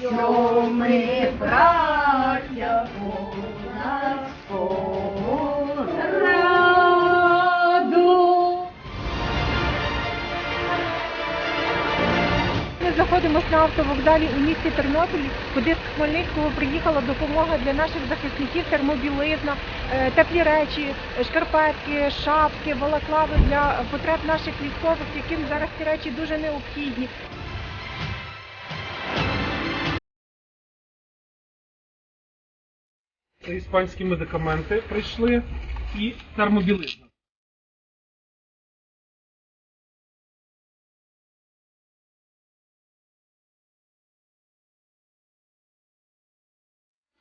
що ми браття понад раду. Ми знаходимося на автовокзалі у місті Тернополі, куди з Хмельницького приїхала допомога для наших захисників, термобілизна, е, теплі речі, шкарпетки, шапки, балаклави для потреб наших військових, яким зараз ці речі дуже необхідні. Це іспанські медикаменти прийшли і термобілизна.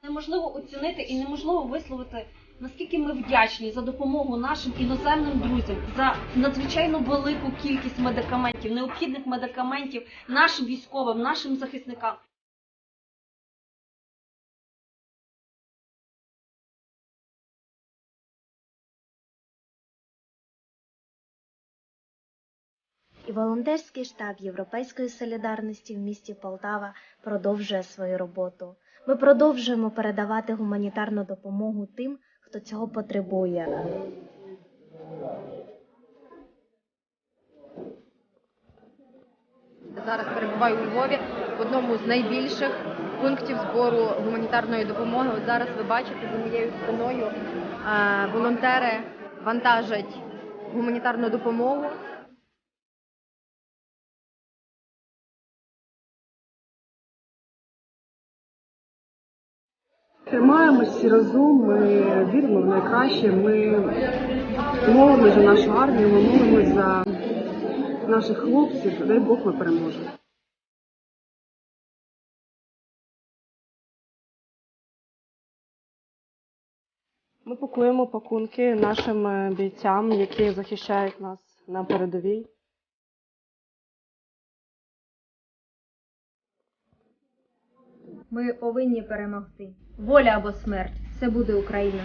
Неможливо оцінити і неможливо висловити, наскільки ми вдячні за допомогу нашим іноземним друзям, за надзвичайно велику кількість медикаментів, необхідних медикаментів нашим військовим, нашим захисникам. І волонтерський штаб Європейської солідарності в місті Полтава продовжує свою роботу. Ми продовжуємо передавати гуманітарну допомогу тим, хто цього потребує. Зараз перебуваю у Львові в одному з найбільших пунктів збору гуманітарної допомоги. От зараз ви бачите за моєю спиною е, волонтери вантажать гуманітарну допомогу. Тримаємось всі разом, ми віримо в найкраще. Ми молимось за нашу армію, ми молимось за наших хлопців. Дай Бог ми переможемо. Ми пакуємо пакунки нашим бійцям, які захищають нас на передовій. Ми повинні перемогти. Воля або смерть. Це буде Україна.